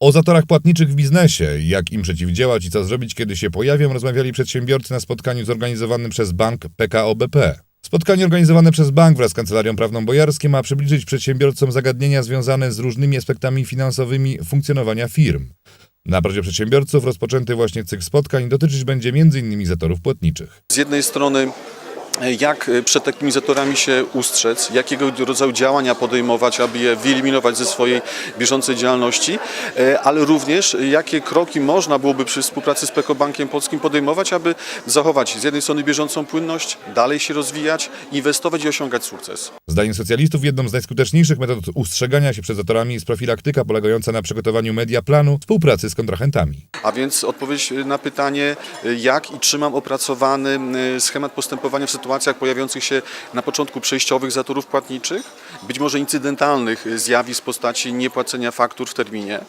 O zatorach płatniczych w biznesie, jak im przeciwdziałać i co zrobić, kiedy się pojawią, rozmawiali przedsiębiorcy na spotkaniu zorganizowanym przez bank PKO BP. Spotkanie organizowane przez bank wraz z Kancelarią Prawną Bojarskie ma przybliżyć przedsiębiorcom zagadnienia związane z różnymi aspektami finansowymi funkcjonowania firm. Na prośbę przedsiębiorców rozpoczęty właśnie cykl spotkań dotyczyć będzie m.in. zatorów płatniczych. Z jednej strony jak e, przed takimi zatorami się ustrzec, jakiego rodzaju działania podejmować, aby je wyeliminować ze swojej bieżącej działalności, e, ale również jakie kroki można byłoby przy współpracy z PKO Bankiem Polskim podejmować, aby zachować z jednej strony bieżącą płynność, dalej się rozwijać, inwestować i osiągać sukces. Zdaniem specjalistów jedną z najskuteczniejszych metod ustrzegania się przed zatorami jest profilaktyka polegająca na przygotowaniu mediaplanu współpracy z kontrahentami. A więc odpowiedź na pytanie, jak i czy mam opracowany y, schemat postępowania w sytuacjach pojawiających się na początku przejściowych zatorów płatniczych, być może incydentalnych zjawisk w postaci niepłacenia faktur w terminie.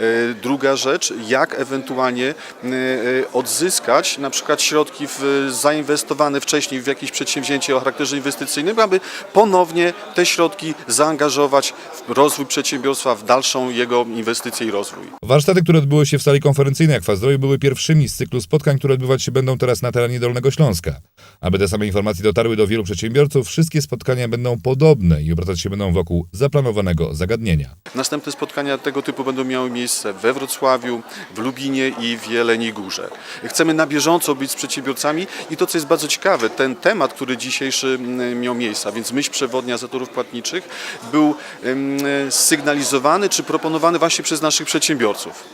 Y, Druga rzecz, jak ewentualnie y, y, odzyskać na przykład środki w, zainwestowane wcześniej w jakieś przedsięwzięcie o charakterze inwestycyjnym, aby ponownie te środki zaangażować w rozwój przedsiębiorstwa, w dalszą jego inwestycję i rozwój. Warsztaty, które odbyły się w sali konferencyjnej w Zdroju, były pierwszymi z cyklu spotkań, które odbywać się będą teraz na terenie Dolnego Śląska. Aby te same informacje dotarły do wielu przedsiębiorców, wszystkie spotkania będą podobne i obracać się będą wokół zaplanowanego zagadnienia. Następne spotkania tego typu będą miały miejsce we Wrocławiu, w Lubinie i w Jeleniej Górze. Chcemy na bieżąco być z przedsiębiorcami i to, co jest bardzo ciekawe, ten temat, który dzisiejszy miał miejsce, a więc myśl przewodnia zatorów płatniczych, był sygnalizowany czy proponowany właśnie przez naszych przedsiębiorców.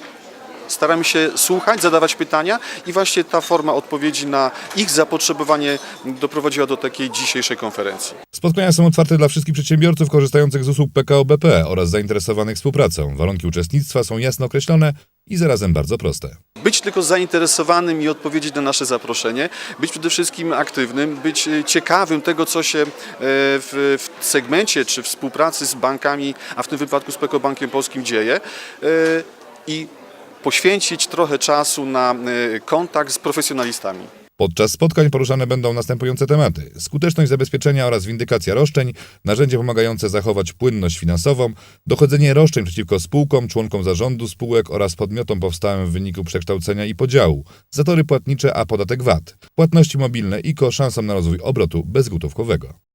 Staramy się słuchać, zadawać pytania i właśnie ta forma odpowiedzi na ich zapotrzebowanie doprowadziła do takiej dzisiejszej konferencji. Spotkania są otwarte dla wszystkich przedsiębiorców korzystających z usług PKO BP oraz zainteresowanych współpracą. Warunki uczestnictwa są jasno określone i zarazem bardzo proste. Być tylko zainteresowanym i odpowiedzieć na nasze zaproszenie, być przede wszystkim aktywnym, być e, ciekawym tego, co się e, w, w segmencie czy współpracy z bankami, a w tym wypadku z PKO Bankiem Polskim dzieje e, i poświęcić trochę czasu na e, kontakt z profesjonalistami. Podczas spotkań poruszane będą następujące tematy: skuteczność zabezpieczenia oraz windykacja roszczeń, narzędzie pomagające zachować płynność finansową, dochodzenie roszczeń przeciwko spółkom, członkom zarządu spółek oraz podmiotom powstałym w wyniku przekształcenia i podziału, zatory płatnicze a podatek VAT, płatności mobilne i ko szansą na rozwój obrotu bezgotówkowego.